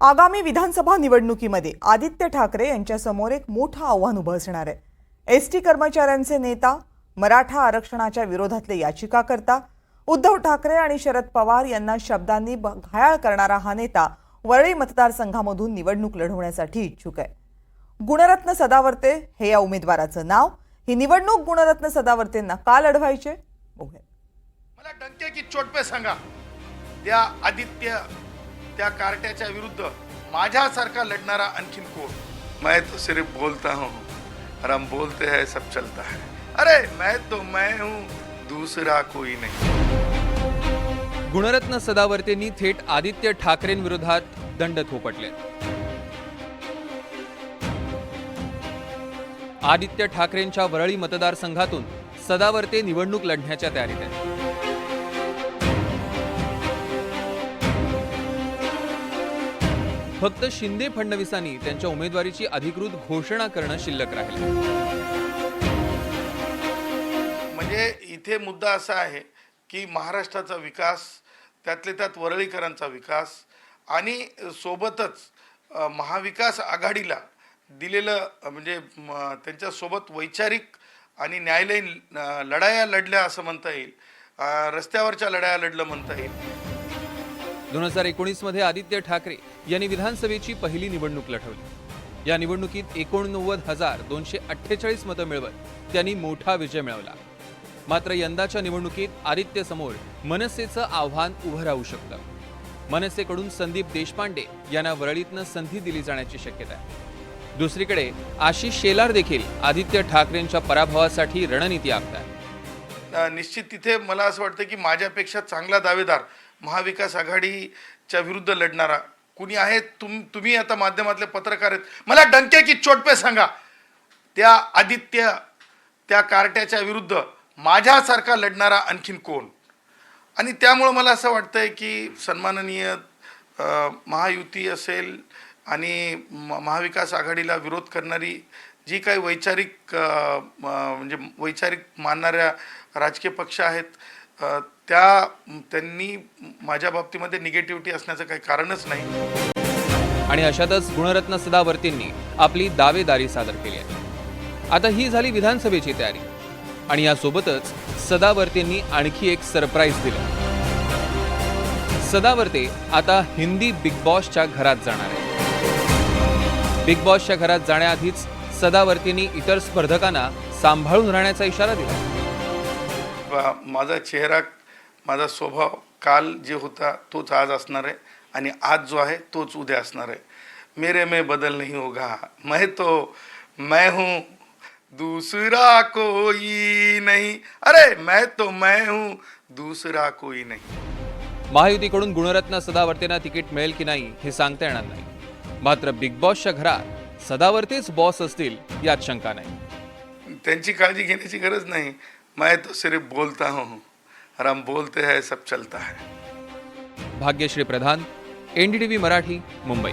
आगामी विधानसभा निवडणुकीमध्ये आदित्य ठाकरे यांच्यासमोर एक मोठं आव्हान उभं असणार आहे. एस टी कर्मचाऱ्यांचे नेता मराठा आरक्षणाच्या विरोधातले याचिकाकर्ता उद्धव ठाकरे आणि शरद पवार यांना शब्दांनी घायाळ करणारा हा नेता वरळी मतदारसंघामधून निवडणूक लढवण्यासाठी इच्छुक आहे. गुणरत्न सदावर्ते हे या उमेदवाराचं नाव. ही निवडणूक गुणरत्न सदावर्तेंना का लढवायचे? मला डंके की चोट पे सांगा. त्या आदित्य त्या कार्ट्याच्या विरुद्ध माझ्यासारखा लढणारा आणखीन कोण? मैं तो सिर्फ बोलता हूँ और हम बोलते हैं सब चलता है। अरे मैं तो मैं हूँ दूसरा कोई नहीं। गुणरत्न सदावर्तेंनी थेट आदित्य ठाकरेंविरोधात दंड थोपटले. आदित्य ठाकरेंच्या वरळी मतदारसंघातून सदावर्ते निवडणूक लढण्याच्या तयारीत आहेत. फक्त शिंदे फडणवीसांनी त्यांच्या उमेदवारीची अधिकृत घोषणा करणं शिल्लक राहिलं. म्हणजे इथे मुद्दा असा आहे की महाराष्ट्राचा विकास त्यातले त्यात वरळीकरांचा विकास आणि सोबतच महाविकास आघाडीला दिलेलं म्हणजे त्यांच्यासोबत वैचारिक आणि न्यायालयीन लढाया लढल्या असं म्हणता येईल. रस्त्यावरच्या लढाया लढलं म्हणता येईल. दोन हजार एकोणीसमध्ये आदित्य ठाकरे यांनी विधानसभेची पहिली निवडणूक लढवली. या निवडणुकीत एकोणनव्वद हजार दोनशे अठ्ठेचाळीस मतं मिळवत त्यांनी मोठा विजय मिळवला. मात्र यंदाच्या निवडणुकीत आदित्य समोर मनसेचं आव्हान उभं राहू शकतं. मनसेकडून संदीप देशपांडे यांना वरळीतनं संधी दिली जाण्याची शक्यता आहे. दुसरीकडे आशिष शेलार देखील आदित्य ठाकरेंच्या पराभवासाठी रणनीती आखतात निश्चित तिथे मला असं वाटतं की माझ्यापेक्षा चांगला दावेदार महाविकास आघाडीच्या विरुद्ध लढणारा. कुणी आहे तुम तुम्ही आता माध्यमातले पत्रकार आहेत. मला डंके की चोट सांगा. त्या आदित्य त्या कार्ट्याच्या विरुद्ध माझ्यासारखा लढणारा आणखीन कोण? आणि त्यामुळं मला असं वाटतं आहे की सन्माननीय महायुती असेल आणि म- महाविकास आघाडीला विरोध करणारी जी काही वैचारिक म्हणजे वैचारिक मानणाऱ्या राजकीय पक्ष आहेत त्या त्यांनी माझ्या बाबतीमध्ये निगेटिव्हिटी असण्याचं काही कारणच नाही. आणि अशातच गुणरत्न सदावर्तींनी आपली दावेदारी सादर केली आहे. आता ही झाली विधानसभेची तयारी. आणि यासोबतच सदावर्तींनी आणखी एक सरप्राईज दिलं. सदावर्ते आता हिंदी बिग बॉसच्या घरात जाणार आहे बिग बॉसच्या घरात जाण्याआधीच सदावर्तींनी इतर स्पर्धकांना सांभाळून राहण्याचा इशारा दिला. माझा चेहरा माझा स्वभाव काल जे होता तोच आज असणार आहे आणि आज जो आहे तोच उद्या असणार आहे. मेरे में बदल नहीं होगा. मैं तो मैं हूँ दूसरा कोई नहीं. अरे मैं तो मैं हूँ दूसरा कोई नहीं. महायुतीकडून गुणरत्न सदावर्तेंना तिकीट मिळेल की नाही हे सांगता येणार नाही. मात्र बिग बॉसच्या घरात सदावर्तेच बॉस असतील यात शंका नाही. त्यांची काळजी घेण्याची गरज नाही. मैं तो सिर्फ बोलता हूँ और हम बोलते हैं सब चलता है। भाग्यश्री प्रधान एनडीटीव्ही मराठी मुंबई।